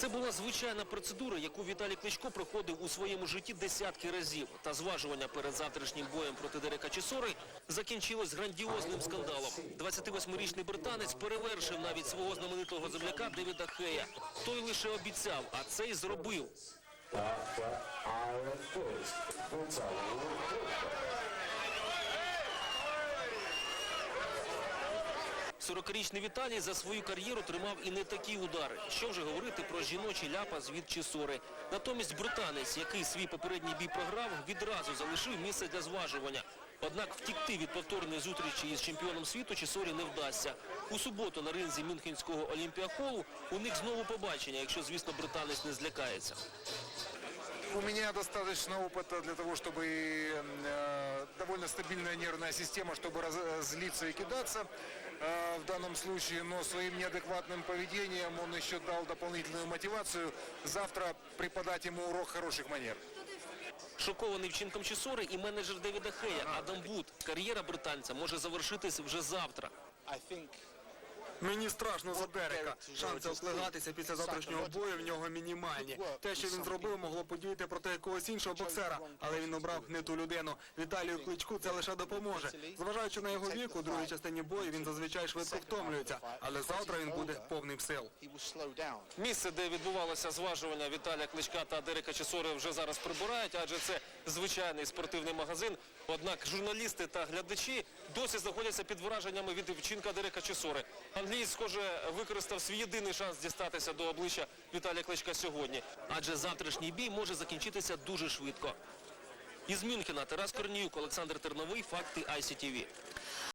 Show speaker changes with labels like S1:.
S1: Це була звичайна процедура, яку Віталій Кличко проходив у своєму житті десятки разів. Та зважування перед завтрашнім боєм проти Дерека Чесори закінчилось грандіозним скандалом. 28-річний британець перевершив навіть свого знаменитого земляка Девіда Хея. Той лише обіцяв, а цей зробив. 40-річний Віталій за свою кар'єру тримав і не такі удари. Що вже говорити про жіночий ляпас від Чесори. Натомість британець, який свій попередній бій програв, відразу залишив місце для зважування. Однак втікти від повторної зустрічі із чемпіоном світу Чесорі не вдасться. У суботу на ринзі Мюнхенського Олімпіахолу у них знову побачення, якщо, звісно, британець не злякається.
S2: У меня достаточно опыта для того, чтобы э, довольно стабильная нервная система, чтобы разлиться и кидаться э, в данном случае, но своим неадекватным поведением он еще дал дополнительную мотивацию завтра преподать ему урок хороших манер.
S1: Шокований вчинком Чесори і менеджер Девіда Хея Адам Вуд. Кар'єра британця може завершитись вже завтра.
S3: Мені страшно за Дерека. Шанси оклигатися після завтрашнього бою в нього мінімальні. Те, що він зробив, могло подіяти проти якогось іншого боксера, але він обрав не ту людину. Віталію Кличку це лише допоможе. Зважаючи на його вік, у другій частині бою він зазвичай швидко втомлюється, але завтра він буде повним сил.
S1: Місце, де відбувалося зважування Віталія Кличка та Дерека Чесори вже зараз прибирають, адже це звичайний спортивний магазин. Однак журналісти та глядачі досі знаходяться під враженнями від вчинка Дерека Чесори. Англієць, схоже, використав свій єдиний шанс дістатися до обличчя Віталія Кличка сьогодні. Адже завтрашній бій може закінчитися дуже швидко. Із Мюнхена Тарас Корніюк, Олександр Терновий, факти ICTV.